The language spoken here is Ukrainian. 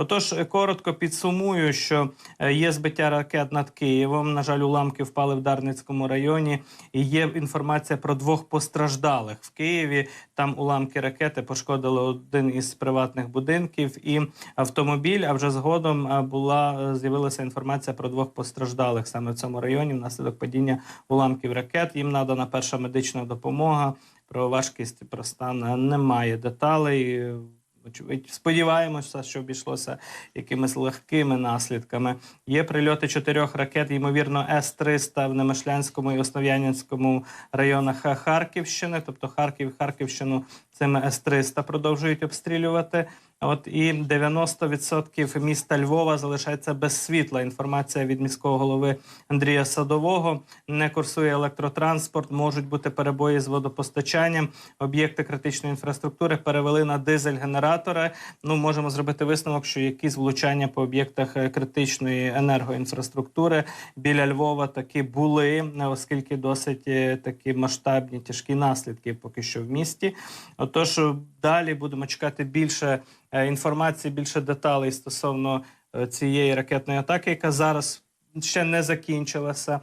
Отож, е, коротко підсумую, що е, є збиття ракет над Києвом. На жаль, уламки впали в Дарницькому районі. І є інформація про двох постраждалих в Києві. Там уламки ракети пошкодили один із приватних будинків і автомобіль. А вже згодом е, була з'явилася інформація про двох постраждалих саме в цьому районі внаслідок падіння уламків ракет. Їм надана перша медична допомога. Про важкість про стан немає деталей. Сподіваємося, що обійшлося якимись легкими наслідками. Є прильоти чотирьох ракет, ймовірно, С-300 в Немишлянському і Основ'янському районах Харківщини, тобто Харків, Харківщину цими С-300 продовжують обстрілювати. От і 90% міста Львова залишається без світла. Інформація від міського голови Андрія Садового не курсує електротранспорт, можуть бути перебої з водопостачанням. Об'єкти критичної інфраструктури перевели на дизель-генератори. Ну можемо зробити висновок, що якісь влучання по об'єктах е, критичної енергоінфраструктури біля Львова таки були, е, оскільки досить е, такі масштабні тяжкі наслідки поки що в місті. Отож, далі будемо чекати більше інформації, більше деталей стосовно е, цієї ракетної атаки, яка зараз ще не закінчилася.